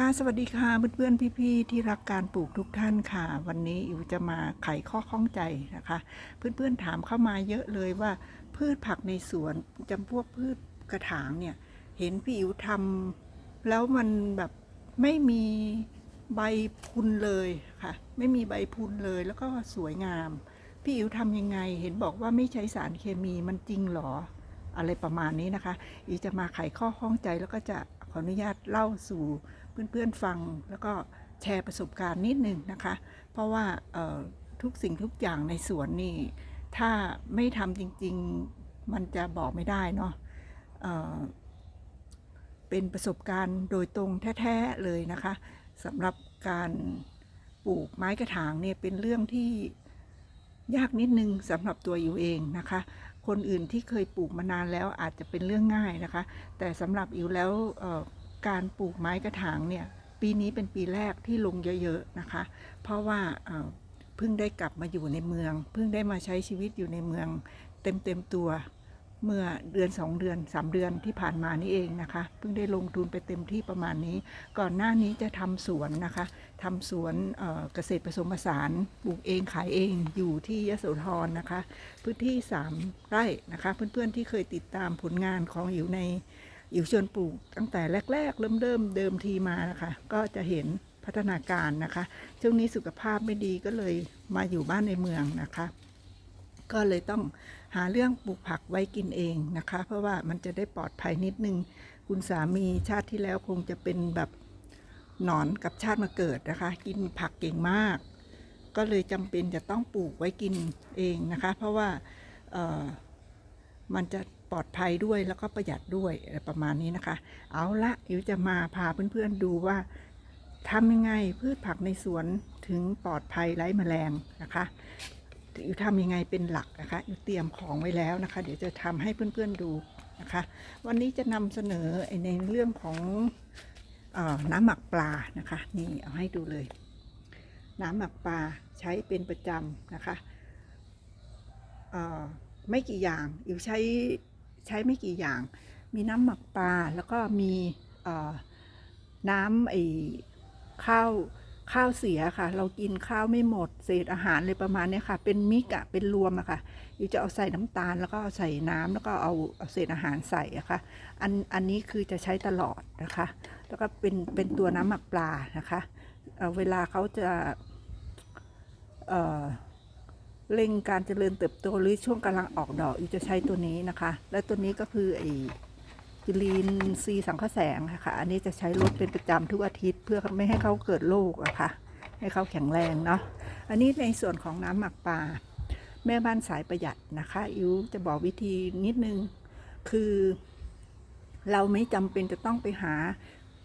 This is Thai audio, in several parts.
ค่ะสวัสดีค่ะเพื่อนๆพี่ๆที่รักการปลูกทุกท่านค่ะ วันนี้อิวจะมาไขข้อข้องใจนะคะ เพื่อนๆถามเข้ามาเยอะเลยว่า พืชผักในสวนจำพวกพืชกระถางเนี่ย เห็นพี่อิวทำแล้วมันแบบไม่มีใบพุนเลยค่ะ ไม่มีใบพุนเลยแล้วก็สวยงาม พี่อิวทำยังไง เห็นบอกว่าไม่ใช้สารเคมีมันจริงหรอ อะไรประมาณนี้นะคะอีจะมาไขข้อข้องใจแล้วก็จะขออนุญาตเล่าสู่ เพื่อนๆฟังแล้วก็แชร์ประสบการณ์นิดนึงนะคะ เพราะว่าทุกสิ่งทุกอย่างในสวนนี่ ถ้าไม่ทำจริง ๆ มันจะบอกไม่ได้เนาะเเป็นประสบการณ์โดยตรงแท้ ๆ เลยนะคะสำหรับการปลูกไม้กระถางเนี่ยเป็นเรื่องที่ยากนิดนึงสำหรับตัวอยู่เองนะคะ คนอื่นที่เคยปลูกมานานแล้วอาจจะเป็นเรื่องง่ายนะคะ แต่สำหรับอิวแล้ว การปลูกไม้กระถางเนี่ย ปีนี้เป็นปีแรกที่ลงเยอะๆนะคะ เพราะว่าเพิ่งได้กลับมาอยู่ในเมือง เพิ่งได้มาใช้ชีวิตอยู่ในเมืองเต็มๆตัวเมื่อเดือน 2 เดือน 3 เดือนที่ผ่านมานี่เองนะคะ เพิ่งได้ลงทุนไปเต็มที่ประมาณนี้ ก่อนหน้านี้จะทำสวนนะคะทำสวนเอ่อเกษตรผสมผสานปลูกเองขายเองอยู่ที่ยโสธรนะคะ พื้นที่ 3 ไร่นะคะ เพื่อนๆที่เคยติดตามผลงานของอยู่ใน อยู่ชวนปลูกตั้งแต่แรก ๆ เริ่มเริ่มเดิมทีมานะคะ ก็จะเห็นพัฒนาการนะคะ ช่วงนี้สุขภาพไม่ดีก็เลยมาอยู่บ้านในเมืองนะคะ ก็เลยต้องหาเรื่องปลูกผักไว้กินเองนะคะ เพราะว่ามันจะได้ปลอดภัยนิดนึง คุณสามีชาติที่แล้วคงจะเป็นแบบหนอนกับชาติมาเกิดนะคะ กินผักเก่งมาก ก็เลยจำเป็นจะต้องปลูกไว้กินเองนะคะ เพราะว่ามันจะ ปลอดภัยด้วยแล้วก็ประหยัดด้วยอะไรประมาณนี้นะคะ เอาละอิวจะมาพาเพื่อนๆดูว่าทำยังไงพืชผักในสวนถึงปลอดภัยไร้แมลงนะคะอิวทำยังไงเป็นหลักนะคะอิวเตรียมของไว้แล้วนะคะ เดี๋ยวจะทำให้เพื่อนๆดูนะคะ วันนี้จะนำเสนอในเรื่องของอน้ำหมักปลานะคะนี่เอาให้ดูเลย น้ำหมักปลาใช้เป็นประจำนะคะไม่กี่อย่างอิวใช้ ใช้ไม่กี่อย่าง มีน้ำหมักปลา แล้วก็มีน้ำไอ้ข้าวข้าวเสียค่ะ เรากินข้าวไม่หมด เศษอาหารเลยประมาณนี้ค่ะ เป็นมิกอะเป็นรวมอะค่ะอิวจะเอาใส่น้ำตาลแล้วก็เอาใส่น้ำแล้วก็เอาเอาเศษอาหารใส่อะค่ะอันอันนี้คือจะใช้ตลอดนะคะ แล้วก็เป็นเป็นตัวน้ำหมักปลานะคะเเวลาเขาจะเอ่อ เร่งการเจริญเติบโตหรือช่วงกำลังออกดอกอีจะใช้ตัวนี้นะคะ และตัวนี้ก็คือไอจุลินทรีสังเคราะห์แสงค่ะ อันนี้จะใช้ลดเป็นประจำทุกอาทิตย์เพื่อไม่ให้เขาเกิดโรคอะค่ะ ให้เขาแข็งแรงเนาะ อันนี้ในส่วนของน้ำหมักปลาแม่บ้านสายประหยัดนะคะ อิวจะบอกวิธีนิดนึง คือ เราไม่จำเป็นจะต้องไปหา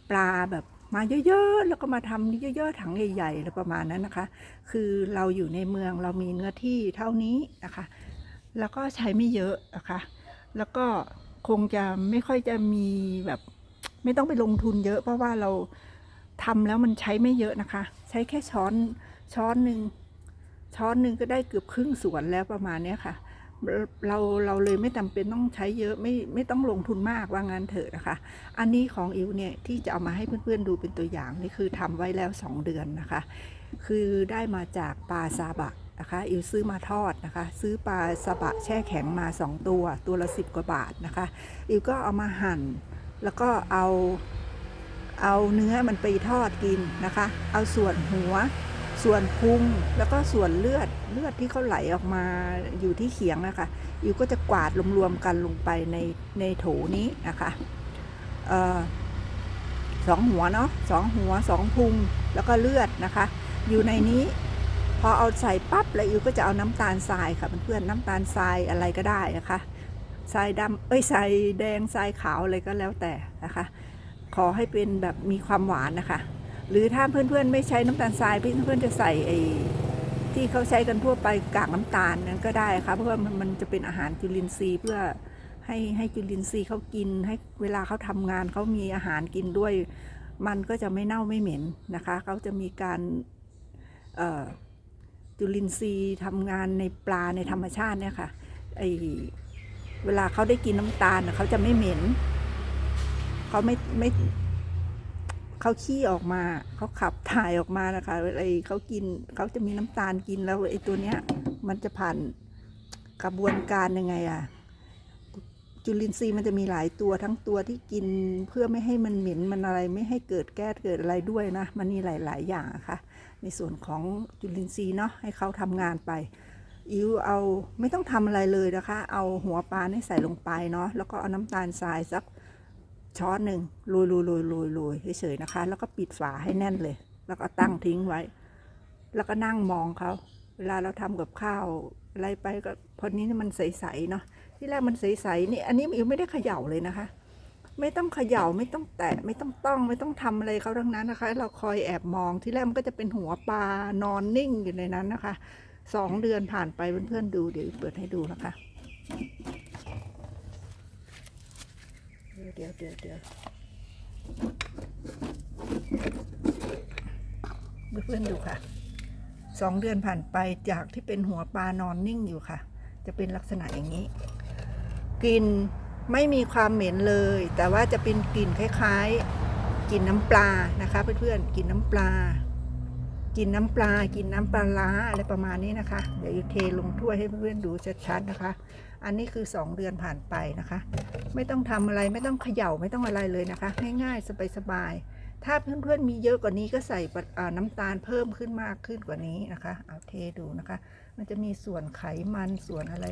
ปลาแบบ มาเยอะๆ แล้วก็มาทำเยอะๆ ถังใหญ่ๆอะไรประมาณนั้นนะคะ คือเราอยู่ในเมืองเรามีเนื้อที่เท่านี้นะคะ แล้วก็ใช้ไม่เยอะนะคะ แล้วก็คงจะไม่ค่อยจะมีแบบ ไม่ต้องไปลงทุนเยอะ เพราะว่าเราทำแล้วมันใช้ไม่เยอะนะคะ ใช้แค่ช้อนช้อนหนึ่งช้อนหนึ่งก็ได้เกือบครึ่งสวนแล้วประมาณนี้ค่ะ เราเราเลยไม่จำเป็นต้องใช้เยอะไม่ไม่ต้องลงทุนมากว่างั้นเถอะนะคะ อันนี้ของอิวเนี่ยที่จะเอามาให้เพื่อนๆดูเป็นตัวอย่างนี่คือทำไว้แล้ว 2 เดือนนะคะ คือได้มาจากปลาซาบะนะคะอิวซื้อมาทอดนะคะ ซื้อปลาซาบะแช่แข็งมา 2 ตัว ตัวละ 10 กว่าบาทนะคะอิวก็เอามาหั่น แล้วก็เอาเอาเนื้อมันไปทอดกินนะคะ เอาส่วนหัว ส่วนพุงแล้วก็ส่วนเลือดเลือดที่เขาไหลออกมาอยู่ที่เขียงนะคะอิวก็จะกวาดรวมๆกันลงไปในในโถนี้นะคะออสองหัวเนาะสองหัวสองพุงแล้วก็เลือดนะคะ อยู่ในนี้พอเอาใส่ปั๊บแล้วอิวก็จะเอาน้ำตาลทรายค่ะเพื่อนๆน้ำตาลทรายอะไรก็ได้นะคะทรายดำเอ้ยทรายแดงทรายขาวอะไรก็แล้วแต่นะคะ ขอให้เป็นแบบมีความหวานนะคะ หรือถ้าเพื่อนๆไม่ใช้น้ำตาลทรายเพื่อนๆจะใส่ไอ้ที่เขาใช้กันทั่วไปกากน้ำตาลนั้นก็ได้ค่ะเพราะว่ามันจะเป็นอาหารจุลินทรีย์เพื่อให้ให้จุลินทรีย์เขากิน ให้เวลาเขาทำงานเขามีอาหารกินด้วย มันก็จะไม่เน่าไม่เหม็นนะคะเขาจะมีการจุลินทรีย์ทำงานในปลาในธรรมชาติเนี่ยค่ะไอเวลาเขาได้กินน้ำตาลเขาจะไม่เหม็นเขาไม่ไม่ เขาขี้ออกมา เขาขับถ่ายออกมานะคะไอเขากินเขาจะมีน้ำตาลกินแล้วไอตัวเนี้ย มันจะผ่านกระบวนการยังไงอะจุลินทรีย์มันจะมีหลายตัวทั้งตัวที่กินเพื่อไม่ให้มันเหม็นมันอะไรไม่ให้เกิดแก๊สเกิดอะไรด้วยนะ มันมีหลาย ๆ อย่างะค่ะ ในส่วนของจุลินทรีย์เนาะให้เขาทำงานไปอิวเอาไม่ต้องทำอะไรเลยนะคะ เอาหัวปลาเนี่ยใส่ลงไปเนาะแล้วก็เอาน้ำตาลทรายสัก ช้อนหนึ่งโรยโรยโรยโรยโรยเฉยๆนะคะ แล้วก็ปิดฝาให้แน่นเลย แล้วก็ตั้งทิ้งไว้ แล้วก็นั่งมองเขาเวลาเราทำกับข้าวอะไรไปก็พอนี้มันใสๆเนาะที่แรกมันใสๆนี่อันนี้อิวไม่ได้เขย่าเลยนะคะ ไม่ต้องเขย่าไม่ต้องแตะไม่ต้องต้อง ไม่ต้องทำอะไรเขาทั้งนั้นนะคะ เราคอยแอบมองที่แรกมันก็จะเป็นหัวปลานอนนิ่งอยู่ในนั้นนะคะสองเดือนผ่านไปเพื่อนๆดูเดี๋ยวเปิดให้ดูนะคะ เดี๋ยวเดี๋ยวเดี๋ยวเพื่อนดูค่ะสองเดือนผ่านไปจากที่เป็นหัวปลานอนนิ่งอยู่ค่ะ จะเป็นลักษณะอย่างนี้ กลิ่นไม่มีความเหม็นเลย แต่ว่าจะเป็นกลิ่นคล้ายๆกลิ่นน้ำปลานะคะเพื่อนๆกลิ่นน้ำปลากินน้ำปลา กินน้ำปลาล้าอะไรประมาณนี้นะคะ เดี๋ยวเทลงถ้วยให้เพื่อนๆดูชัดๆนะคะ อันนี้คือ 2 เดือนผ่านไปนะคะ ไม่ต้องทำอะไรไม่ต้องเขย่าไม่ต้องอะไรเลยนะคะ ง่ายๆสบายๆถ้าเพื่อนๆมีเยอะกว่านี้ก็ใส่ปะอ่าน้ำตาลเพิ่มขึ้นมากขึ้นกว่านี้นะคะเอาเทดูนะคะ มันจะมีส่วนไขมันส่วนอะไร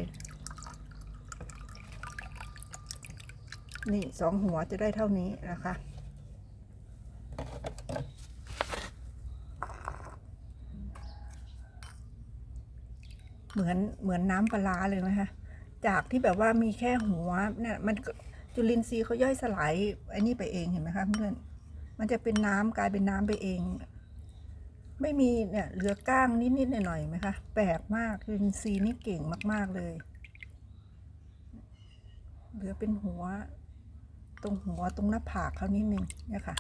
นี่สองหัวจะได้เท่านี้นะคะเหมือนเหมือนน้ำปลาร้าเลยนะคะ จากที่แบบว่ามีแค่หัวเนี่ยมันจุลินทรีย์เขาย่อยสลายไอ้นี่ไปเองเห็นไหมคะเพื่อนมันจะเป็นน้ำกลายเป็นน้ำไปเอง ไม่มีเนี่ยเหลือก้างนิดๆหน่อยๆไหมคะแปลกมากจุลินทรีย์นี่เก่งมาก ๆเลย เหลือเป็นหัว ตรงหัวตรงหน้าผากเขานิดนึงเนี่ยค่ะ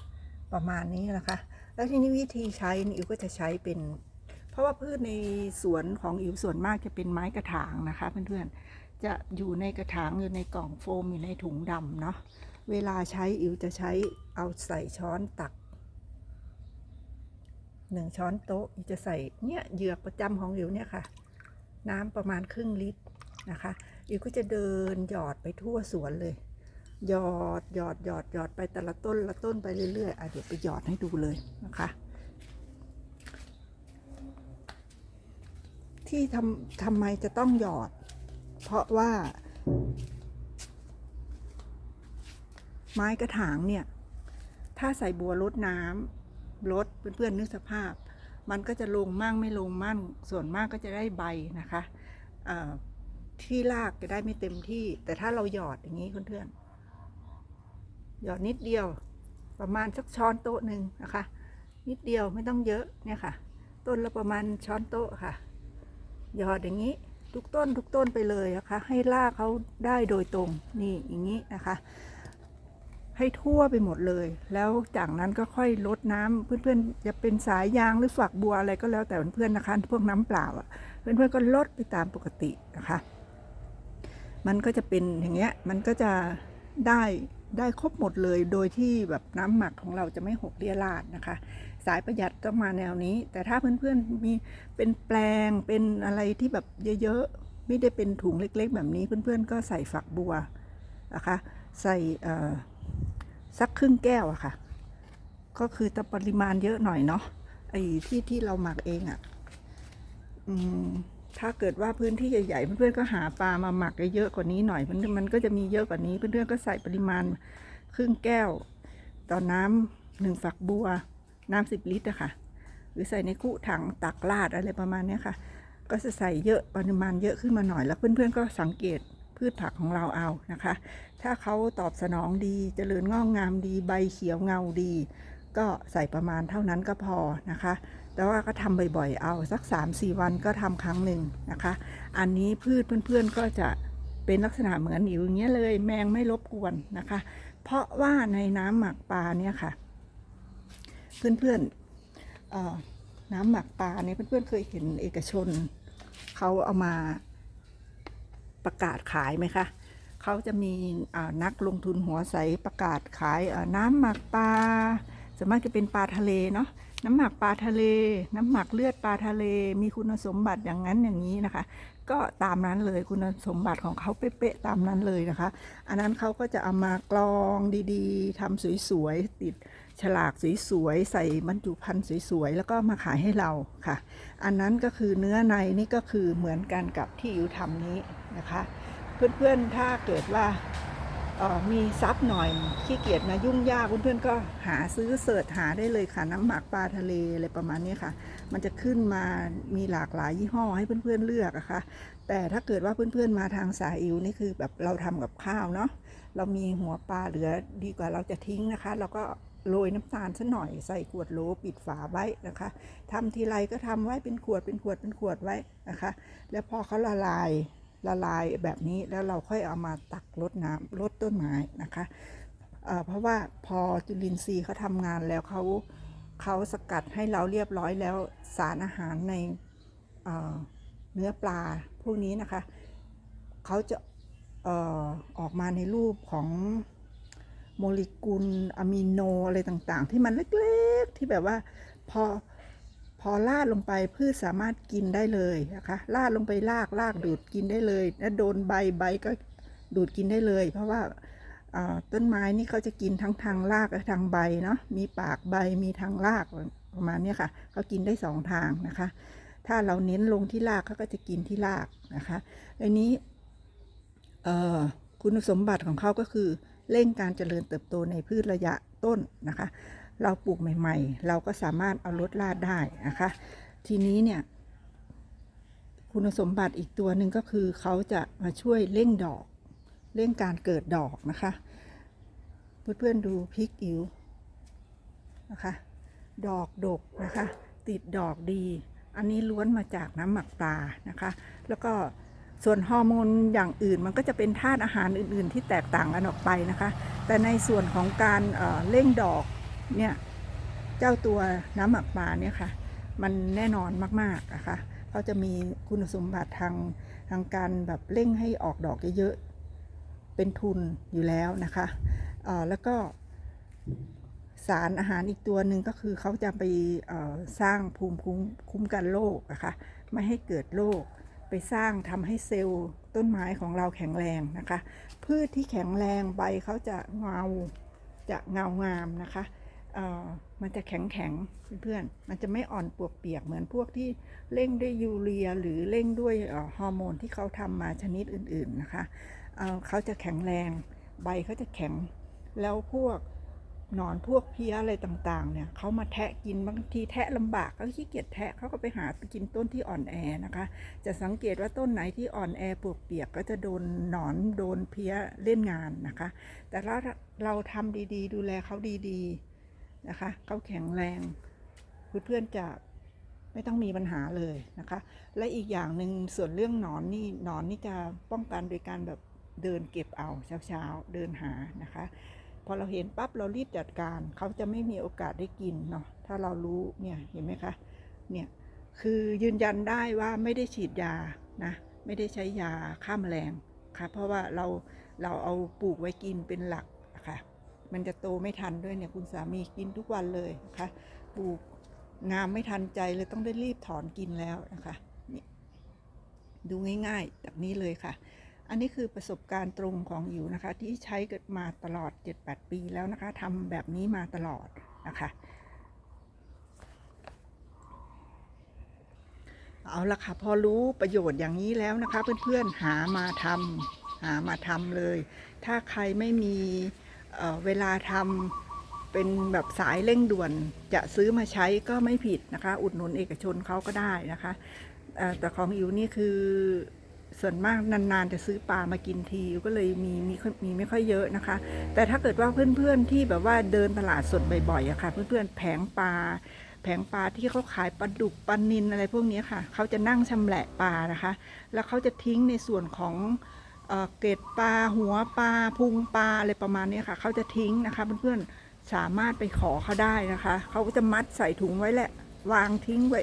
ประมาณนี้นะคะ แล้วทีนี้วิธีใช้นี่อิวก็จะใช้เป็น ราะว่าพืชในสวนของอิ๋วส่วนมากจะเป็นไม้กระถางนะคะเพื่อนๆ จะอยู่ในกระถางอยู่ในกล่องโฟมอยู่ในถุงดำเนาะ เวลาใช้อิ๋วจะใช้เอาใส่ช้อนตักหนึ่งช้อนโต๊ะจะใส่เนี่ยเหยือกประจำของอิ๋วเนี่ยค่ะ น้ำประมาณครึ่งลิตรนะคะอิ๋วก็จะเดินหยอดไปทั่วสวนเลย หยอดหยอดหยอดหยอดไปแต่ละต้นละต้นไปเรื่อยๆอะเดี๋ยวไปหยอดให้ดูเลยนะคะ ที่ทำทำไมจะต้องหยอด เพราะว่า ไม้กระถางเนี่ย ถ้าใส่บัวลดน้ำลดเพื่อนๆนึกสภาพ มันก็จะลงมั่งไม่ลงมั่ง ส่วนมากก็จะได้ใบนะคะที่รากจะได้ไม่เต็มที่ แต่ถ้าเราหยอดอย่างนี้เพื่อนๆหยอดนิดเดียว ประมาณสักช้อนโต๊ะหนึ่งนะคะ นิดเดียวไม่ต้องเยอะเนี่ยค่ะ ต้นละประมาณช้อนโต๊ะค่ะ หยอดอย่างนี้ทุกต้นทุกต้นไปเลยนะคะ ให้รากเขาได้โดยตรงนี่อย่างนี้นะคะ ให้ทั่วไปหมดเลย แล้วจากนั้นก็ค่อยลดน้ำเพื่อนๆจะเป็นสายยางหรือฝักบัวอะไรก็แล้วแต่เพื่อนๆนะคะ พวกน้ำเปล่าอะเพื่อนๆก็ลดไปตามปกตินะคะ มันก็จะเป็นอย่างเงี้ยมันก็จะได้ได้ครบหมดเลยโดยที่แบบน้ำหมักของเราจะไม่หกเลียราดนะคะายประหยัดต้องมาแนวนี้ แต่ถ้าเพื่อนๆมีเป็นแปลงเป็นอะไรที่แบบเยอะๆ ไม่ได้เป็นถุงเล็กๆ แบบนี้เพื่อนๆ ก็ใส่ฝักบัวนะคะใส่สักครึ่งแก้วอะค่ะ ก็คือแต่ปริมาณเยอะหน่อยเนาะไอ้ที่ที่เราหมักเองอะอถ้าเกิดว่าพื้นที่ใหญ่ๆเพื่อนๆก็หาปลามาหมักเยอะๆกว่านี้หน่อยมันมันก็จะมีเยอะกว่านี้เพื่อนๆก็ใส่ปริมาณครึ่งแก้ว ต่อน้ำหนึ่งฝักบัว น้ำสิบลิตรอะค่ะ หรือใส่ในคุถังตักราดอะไรประมาณนี้ค่ะ ก็จะใส่เยอะปริมาณเยอะขึ้นมาหน่อยแล้วเพื่อนๆก็สังเกตพืชผักของเราเอานะคะ ถ้าเขาตอบสนองดีเจริญงอกงามดีใบเขียวเงาดี ก็ใส่ประมาณเท่านั้นก็พอนะคะ แต่ว่าก็ทำบ่อยๆเอาสัก 3-4 วันก็ทำครั้งหนึ่งนะคะ อันนี้พืชเพื่อนๆก็จะเป็นลักษณะเหมือนอยู่อย่างเงี้ยเลยแมงไม่รบกวนนะคะ เพราะว่าในน้ำหมักปลาเนี่ยค่ะ เพื่อนๆเอ่อน้ำหมักปลาเนี่ยเพื่อนๆเคยเห็นเอกชนเขาเอามาประกาศขายไหมคะเขาจะมีนักลงทุนหัวใสประกาศขายน้ำหมักปลาส่วนมากจะเป็นปลาทะเลเนาะน้ำหมักปลาทะเล น้ำหมักเลือดปลาทะเล มีคุณสมบัติอย่างนั้นอย่างนี้นะคะ ก็ตามนั้นเลยคุณสมบัติของเขาเป๊ะๆตามนั้นเลยนะคะ อันนั้นเขาก็จะเอามากรองดีๆทำสวยๆติด ฉลากสวยๆ ใส่บรรจุภัณฑ์สวยๆ แล้วก็มาขายให้เราค่ะ อันนั้นก็คือเนื้อในนี่ก็คือเหมือนกันกับที่อยู่ทำนี้นะคะ เพื่อนๆ ถ้าเกิดว่าออมีซับหน่อยขี้เกียจมายุ่งยากเพื่อนๆก็หาซื้อเสิร์ชหาได้เลยค่ะ น้ำหมักปลาทะเลอะไรประมาณนี้ค่ะ มันจะขึ้นมามีหลากหลายยี่ห้อให้เพื่อนๆเลือกอะค่ะแต่ถ้าเกิดว่าเพื่อนๆมาทางสายอิวนี่คือแบบเราทำกับข้าวเนาะเรามีหัวปลาเหลือดีกว่าเราจะทิ้งนะคะ เราก็ โรยน้ำตาลซะหน่อยใส่ขวดโหลปิดฝาไว้นะคะทำทีไรก็ทำไว้เป็นขวดเป็นขวดเป็นขวดไว้นะคะ แล้วพอเขาละลายละลายแบบนี้แล้วเราค่อยเอามาตักรดน้ำรดต้นไม้นะคะเเพราะว่าพอจุลินทรีย์เขาทำงานแล้วเขาเขาสกัดให้เราเรียบร้อยแล้วสารอาหารในเเนื้อปลาพวกนี้นะคะเขาจะออออกมาในรูปของ โมเลกุลอะมิโนอะไรต่างๆ ที่มันเล็กๆ ที่แบบว่าพอพอลาดลงไปพืชสามารถกินได้เลยนะคะลาดลงไปลากลากดูดกินได้เลยแล้วโดนใบใบก็ดูดกินได้เลย เพราะว่าต้นไม้นี่เขาจะกินทั้งทางรากและทางใบเนาะมีปากใบมีทางรากประมาณนี้ค่ะเขากินได้สองทางนะคะ ถ้าเราเน้นลงที่รากเขาก็จะกินที่รากนะคะอันนี้คุณสมบัติของเขาก็คือ เร่งการเจริญเติบโตในพืชระยะต้นนะคะ เราปลูกใหม่ ๆ เราก็สามารถเอาลดลาดได้นะคะ ทีนี้เนี่ยคุณสมบัติอีกตัวหนึ่งก็คือเขาจะมาช่วยเร่งดอก เร่งการเกิดดอกนะคะ เพื่อนๆดูพริกอิ๋วนะคะ ดอกดกนะคะ ติดดอกดี อันนี้ล้วนมาจากน้ำหมักปลานะคะ แล้วก็ ส่วนฮอร์โมนอย่างอื่นมันก็จะเป็นธาตุอาหารอื่น ๆ ที่แตกต่างกันออกไปนะคะ แต่ในส่วนของการเอ่อเร่งดอกเนี่ยเจ้าตัวน้ำหมักปลาเนี่ยค่ะมันแน่นอนมากๆนะคะเขาจะมีคุณสมบัติทางทางการแบบเร่งให้ออกดอกเยอะๆเป็นทุนอยู่แล้วนะคะแล้วก็สารอาหารอีกตัวหนึ่งก็คือเขาจะไปสร้างภูมิคุ้มกันโรคนะคะไม่ให้เกิดโรค ไปสร้างทำให้เซลล์ต้นไม้ของเราแข็งแรงนะคะ พืชที่แข็งแรงใบเขาจะเงาจะเงางามนะคะเอ่อมันจะแข็งแข็งเพื่อนๆ มันจะไม่อ่อนปวกเปียกเหมือนพวกที่เร่งด้วยยูเรียหรือเร่งด้วยฮอร์โมนที่เขาทำมาชนิดอื่นๆนะคะเอ่อเขาจะแข็งแรง ใบเขาจะแข็ง แล้วพวก หนอนพวกเพี้ยอะไรต่างๆ เนี่ยเขามาแทะกินบางทีแทะลำบากก็ขี้เกียจแทะเขาก็ไปหากินต้นที่อ่อนแอนะคะ จะสังเกตว่าต้นไหนที่อ่อนแอปวกเปียกก็จะโดนหนอนโดนเพี้ยเล่นงานนะคะ แต่ถ้าเราทำดีๆ ดูแลเขาดีๆนะคะเขาแข็งแรงเพื่อนๆจะไม่ต้องมีปัญหาเลยนะคะ และอีกอย่างหนึ่งส่วนเรื่องหนอนนี่หนอนนี่จะป้องกันโดยการแบบเดินเก็บเอาเช้าๆเดินหานะคะ อเราเห็นปั๊บเรารีบจัดการ เขาจะไม่มีโอกาสได้กินเนาะถ้าเรารู้เนี่ยเห็นไหมคะเนี่ยคือยืนยันได้ว่าไม่ได้ฉีดยานะไม่ได้ใช้ยาฆ่าแมลงค่ะเพราะว่าเราเราเอาปลูกไว้กินเป็นหลักะค่ะมันจะโตไม่ทันด้วยเนี่ยคุณสามีกินทุกวันเลยนะคะปลูกงามไม่ทันใจเลยต้องได้รีบถอนกินแล้วนะคะนี่ดูง่ายๆแบบนี้เลยค่ะ อันนี้คือประสบการณ์ตรงของอิ๋วนะคะ ที่ใช้กมาตลอด 7-8 ปีแล้วนะคะทำแบบนี้มาตลอดนะคะเอาละค่ะพอรู้ประโยชน์อย่างนี้แล้วนะคะ เพื่อนๆหามาทำหามาทำเลย ถ้าใครไม่มีเเวลาทำเป็นแบบสายเร่งด่วนจะซื้อมาใช้ก็ไม่ผิดนะคะ อุดหนุนเอกชนเขาก็ได้นะคะแต่ของอิวนี่คือ ส่วนมากนานๆ จะซื้อปลามากินทีก็เลยมีมีมีไม่ค่อยเยอะนะคะ แต่ถ้าเกิดว่าเพื่อนๆที่แบบว่าเดินตลาดสดบ่อยๆอะค่ะ เพื่อนๆแผงปลาแผงปลาที่เขาขายปลาดุกปลานินอะไรพวกนี้ค่ะ เขาจะนั่งชำแหละปลานะคะ แล้วเขาจะทิ้งในส่วนของเอเกล็ดปลาหัวปลาพุงปลาอะไรประมาณนี้ค่ะ เขาจะทิ้งนะคะเพื่อนๆสามารถไปขอเขาได้นะคะ เขาก็จะมัดใส่ถุงไว้แหละ วางทิ้งไว้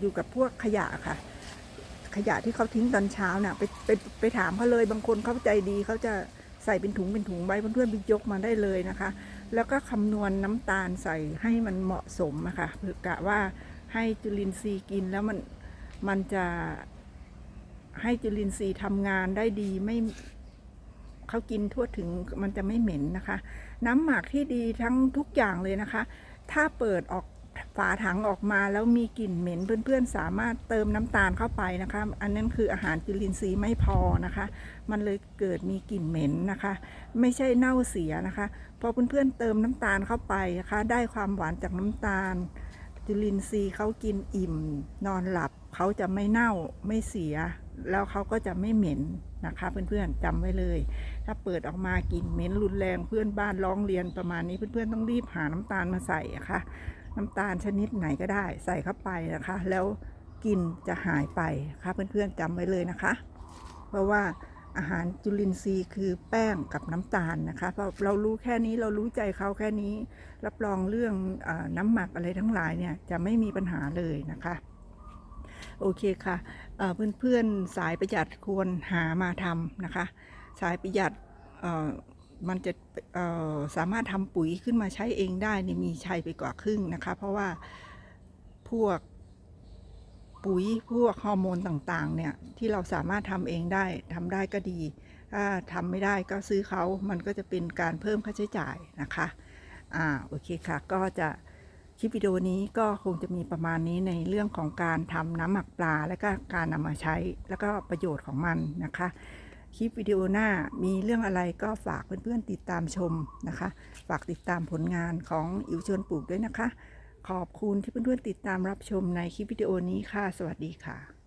อยู่กับพวกขยะค่ะ ขยะที่เขาทิ้งตอนเช้าน่ะไปไปไปถามเขาเลยบางคนเขาใจดีเขาจะใส่เป็นถุงเป็นถุงไว้เพื่อนๆไปยกมาได้เลยนะคะ แล้วก็คำนวณน้ำตาลใส่ให้มันเหมาะสมอะค่ะเพื่อกะว่าให้จุลินทรีย์กินแล้วมันมันจะให้จุลินทรีย์ทำงานได้ดีไม่เขากินทั่วถึงมันจะไม่เหม็นนะคะ น้ำหมักที่ดีทั้งทุกอย่างเลยนะคะ ถ้าเปิดออก ฝาถังออกมาแล้วมีกลิ่นเหม็นเพื่อนๆ สามารถเติมน้ำตาลเข้าไปนะคะ อันนั้นคืออาหารจุลินทรีย์ไม่พอนะคะ มันเลยเกิดมีกลิ่นเหม็นนะคะ ไม่ใช่เน่าเสียนะคะ พอเพื่อนๆเติมน้ำตาลเข้าไปนะคะ ได้ความหวานจากน้ำตาล จุลินทรีย์เขากินอิ่ม นอนหลับเขาจะไม่เน่าไม่เสีย แล้วเขาก็จะไม่เหม็นนะคะเพื่อนๆจำไว้เลย ถ้าเปิดออกมากลิ่นเหม็นรุนแรงเพื่อนบ้านร้องเรียนประมาณนี้เพื่อนๆต้องรีบหาน้ำตาลมาใส่ะค่ะ น้ำตาลชนิดไหนก็ได้ใส่เข้าไปนะคะ แล้วกินจะหายไปค่ะเพื่อนๆจำไว้เลยนะคะ เพราะว่าอาหารจุลินทรีย์คือแป้งกับน้ำตาลนะคะเพราเรารู้แค่นี้เรารู้ใจเขาแค่นี้ รับรองเรื่องอน้ำหมักอะไรทั้งหลายเนี่ยจะไม่มีปัญหาเลยนะคะโอเคค่ะเพื่อนๆสายประหยัดควรหามาทำนะคะ สายประหยัด มันจะสามารถทำปุ๋ยขึ้นมาใช้เองได้เนี่ยมีชัยไปกว่าครึ่งนะคะ เพราะว่าพวกปุ๋ยพวกฮอร์โมนต่างๆ เนี่ย ที่เราสามารถทำเองได้ทำได้ก็ดี ถ้าทำไม่ได้ก็ซื้อเขามันก็จะเป็นการเพิ่มค่าใช้จ่ายนะคะ อ่าโอเคค่ะ ก็จะคลิปวิดีโอนี้ก็คงจะมีประมาณนี้ในเรื่องของการทำน้ำหมักปลา และก็การนำมาใช้ แล้วก็ประโยชน์ของมันนะคะ คลิปวิดีโอหน้ามีเรื่องอะไรก็ฝากเพื่อนๆติดตามชมนะคะ ฝากติดตามผลงานของอิวชวนปลูกด้วยนะคะ ขอบคุณที่เพื่อนๆติดตามรับชมในคลิปวิดีโอนี้ค่ะ สวัสดีค่ะ